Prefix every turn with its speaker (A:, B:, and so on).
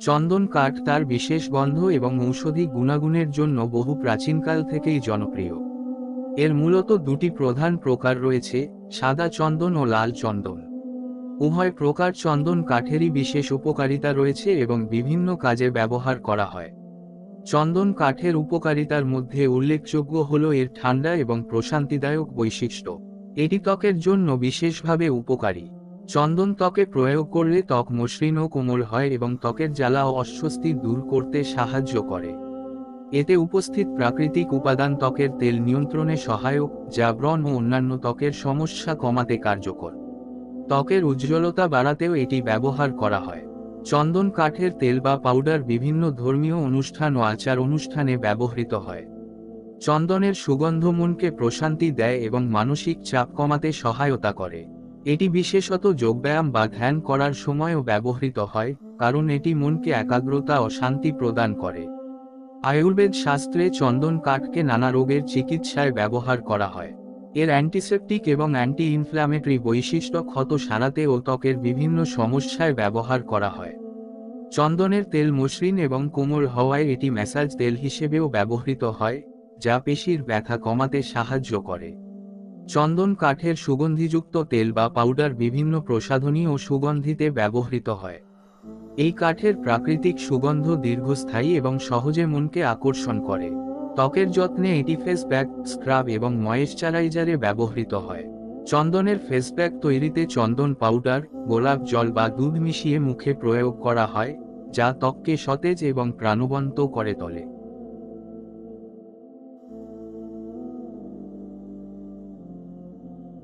A: চন্দন কাঠ তার বিশেষ গন্ধ এবং ঔষধি গুণাগুণের জন্য বহু প্রাচীনকাল থেকেই জনপ্রিয়। এর মূলত দুটি প্রধান প্রকার রয়েছে, সাদা চন্দন ও লাল চন্দন। উভয় প্রকার চন্দন কাঠেরই বিশেষ উপকারিতা রয়েছে এবং বিভিন্ন কাজে ব্যবহার করা হয়। চন্দন কাঠের উপকারিতার মধ্যে উল্লেখযোগ্য হল এর ঠান্ডা এবং প্রশান্তিদায়ক বৈশিষ্ট্য। এটি ত্বকের জন্য বিশেষভাবে উপকারী। চন্দন ত্বকে প্রয়োগ করলে ত্বক মসৃণ ও কোমল হয় এবং ত্বকের জ্বালা ও অস্বস্তি দূর করতে সাহায্য করে। এতে উপস্থিত প্রাকৃতিক উপাদান ত্বকের তেল নিয়ন্ত্রণে সহায়ক যা ব্রণ ও অন্যান্য ত্বকের সমস্যা কমাতে কার্যকর। ত্বকের উজ্জ্বলতা বাড়াতেও এটি ব্যবহার করা হয়। চন্দন কাঠের তেল বা পাউডার বিভিন্ন ধর্মীয় অনুষ্ঠান ও আচার অনুষ্ঠানে ব্যবহৃত হয়। চন্দনের সুগন্ধ মনকে প্রশান্তি দেয় এবং মানসিক চাপ কমাতে সহায়তা করে। এটি বিশেষত যোগব্যায়াম বা ধ্যান করার সময়ও ব্যবহৃত হয়, কারণ এটি মনকে একাগ্রতা ও শান্তি প্রদান করে। আয়ুর্বেদ শাস্ত্রে চন্দন কাঠকে নানা রোগের চিকিৎসায় ব্যবহার করা হয়। এর অ্যান্টিসেপটিক এবং অ্যান্টি ইনফ্ল্যামেটরি বৈশিষ্ট্য ক্ষত সারাতে ও ত্বকের বিভিন্ন সমস্যায় ব্যবহার করা হয়। চন্দনের তেল মসৃণ এবং কোমল হওয়ায় এটি ম্যাসাজ তেল হিসেবেও ব্যবহৃত হয়, যা পেশির ব্যথা কমাতে সাহায্য করে। চন্দন কাঠের সুগন্ধিযুক্ত তেল বা পাউডার বিভিন্ন প্রসাধনী ও সুগন্ধিতে ব্যবহৃত হয়। এই কাঠের প্রাকৃতিক সুগন্ধ দীর্ঘস্থায়ী এবং সহজে মনকে আকর্ষণ করে। ত্বকের যত্নে এটি ফেস প্যাক স্ক্রাব এবং ময়েশ্চারাইজারে ব্যবহৃত হয়। চন্দনের ফেস প্যাক তৈরিতে চন্দন পাউডার, গোলাপ জল বা দুধ মিশিয়ে মুখে প্রয়োগ করা হয়, যা ত্বককে সতেজ এবং প্রাণবন্ত করে তোলে।